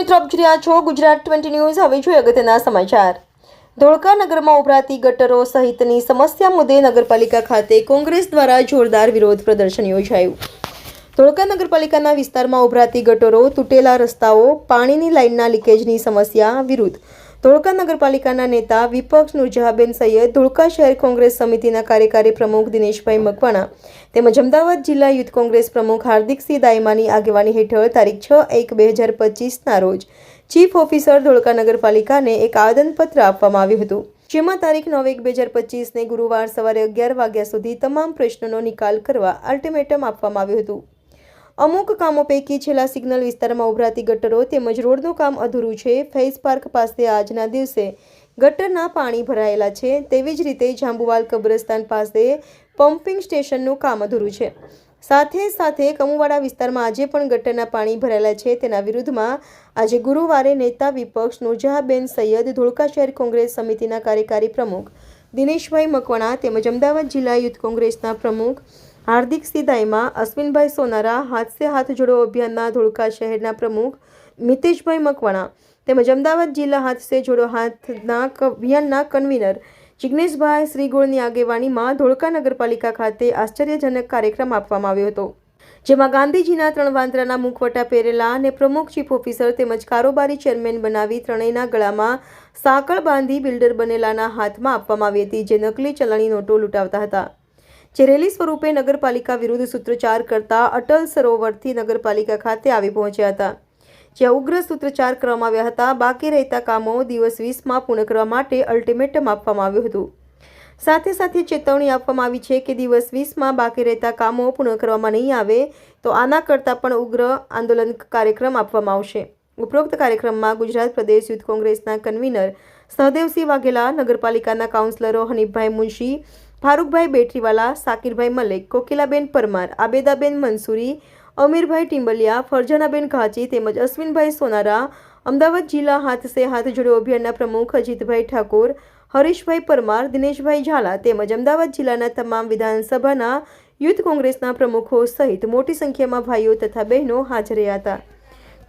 મિત્રો આપ રહ્યા છો ગુજરાત ટ્વેન્ટી ન્યૂઝ. હવે જોઈએ અગત્યના સમાચાર. ધોળકા નગરમાં ઉભરાતી ગટરો સહિતની સમસ્યા મુદ્દે નગરપાલિકા ખાતે કોંગ્રેસ દ્વારા જોરદાર વિરોધ પ્રદર્શન યોજાયું. ધોળકા નગરપાલિકાના વિસ્તારમાં ઉભરાતી ગટરો, તૂટેલા રસ્તાઓ, પાણીની લાઇનના લીકેજની સમસ્યા વિરુદ્ધ ધોળકા નગરપાલિકાના નેતા વિપક્ષ નુરજહાબેન સૈયદ, ધોળકા શહેર કોંગ્રેસ સમિતિના કાર્યકારી પ્રમુખ દિનેશભાઈ મકવાણા તેમજ અમદાવાદ જિલ્લા યુથ કોંગ્રેસ પ્રમુખ હાર્દિકસિંહ દાયમાની આગેવાની હેઠળ તારીખ છ એક બે હજાર પચીસના રોજ ચીફ ઓફિસર ધોળકા નગરપાલિકાને એક આવેદનપત્ર આપવામાં આવ્યું હતું. જેમાં તારીખ નવ એક બે હજાર પચીસને ગુરુવાર સવારે અગિયાર વાગ્યા સુધી તમામ પ્રશ્નોનો નિકાલ કરવા અલ્ટિમેટમ આપવામાં આવ્યું હતું. અમુક કામો પૈકી છેલ્લા સિગ્નલ વિસ્તારમાં ઉભરાતી ગટરો તેમજ રોડનું કામ અધૂરું છે. ફેઝ પાર્ક પાસે આજના દિવસે ગટરના પાણી ભરાયેલા છે. તેવી જ રીતે જાંબુવાલ કબ્રસ્તાન પાસે પમ્પિંગ સ્ટેશનનું કામ અધૂરું છે. સાથે સાથે કમુવાડા વિસ્તારમાં આજે પણ ગટરના પાણી ભરાયેલા છે. તેના વિરુદ્ધમાં આજે ગુરુવારે નેતા વિપક્ષ નુરજહાબેન સૈયદ, ધોળકા શહેર કોંગ્રેસ સમિતિના કાર્યકારી પ્રમુખ દિનેશભાઈ મકવાણા તેમજ અમદાવાદ જિલ્લા યુથ કોંગ્રેસના પ્રમુખ હાર્દિક સિદાઈમાં અશ્વિનભાઈ સોનારા હાથસે હાથ જોડો અભિયાનના ધોળકા શહેરના પ્રમુખ મિતેશભાઈ મકવાણા તેમજ અમદાવાદ જિલ્લા હાથસે જોડો હાથના અભિયાનના કન્વીનર જિગ્નેશભાઈ શ્રીગોળની આગેવાનીમાં ધોળકા નગરપાલિકા ખાતે આશ્ચર્યજનક કાર્યક્રમ આપવામાં આવ્યો હતો. જેમાં ગાંધીજીના ત્રણ વાંદરાના મુખવટા પહેરેલા અને પ્રમુખ ચીફ ઓફિસર તેમજ કારોબારી ચેરમેન બનાવી ત્રણેયના ગળામાં સાંકળ બાંધી બિલ્ડર બનેલાના હાથમાં આપવામાં આવી હતી, જે નકલી ચલણી નોટો લૂંટાવતા હતા. જે રેલી સ્વરૂપે નગરપાલિકા વિરુદ્ધ સૂત્રોચ્ચાર કરતા અટલ સરોવરથી નગરપાલિકા ખાતે આવી પહોંચ્યા હતા. જ્યાં ઉગ્ર સૂત્રોચ્ચાર કરવામાં આવ્યા હતા, બાકી રહેતા કામો દિવસ વીસમાં પૂર્ણ કરવા માટે અલ્ટિમેટમ આપવામાં આવ્યું હતું. સાથે સાથે ચેતવણી આપવામાં આવી છે કે દિવસ વીસમાં બાકી રહેતા કામો પૂર્ણ કરવામાં નહીં આવે, તો આના કરતાં પણ ઉગ્ર આંદોલન કાર્યક્રમ આપવામાં આવશે. ઉપરોક્ત કાર્યક્રમમાં ગુજરાત પ્રદેશ યુથ કોંગ્રેસના કન્વીનર સહદેવસિંહ વાઘેલા, નગરપાલિકાના કાઉન્સિલરો હનીફભાઈ મુનશી ફારૂકભાઈ બેટરીવાલા સાકિરભાઈ મલેક, કોકિલાબેન પરમાર, આબેદાબેન મંસૂરી, અમીરભાઈ ટિંબલિયા, ફરજાનાબેન ઘાચી તેમજ અશ્વિનભાઈ સોનારા, અમદાવાદ જિલ્લા હાથ સે હાથ જોડો અભિયાનના પ્રમુખ અજીતભાઈ ઠાકોર, હરીશભાઈ પરમાર, દિનેશભાઈ ઝાલા તેમજ અમદાવાદ જિલ્લાના તમામ વિધાનસભાના યુથ કોંગ્રેસના પ્રમુખો સહિત મોટી સંખ્યામાં ભાઈઓ તથા બહેનો હાજર રહ્યા હતા.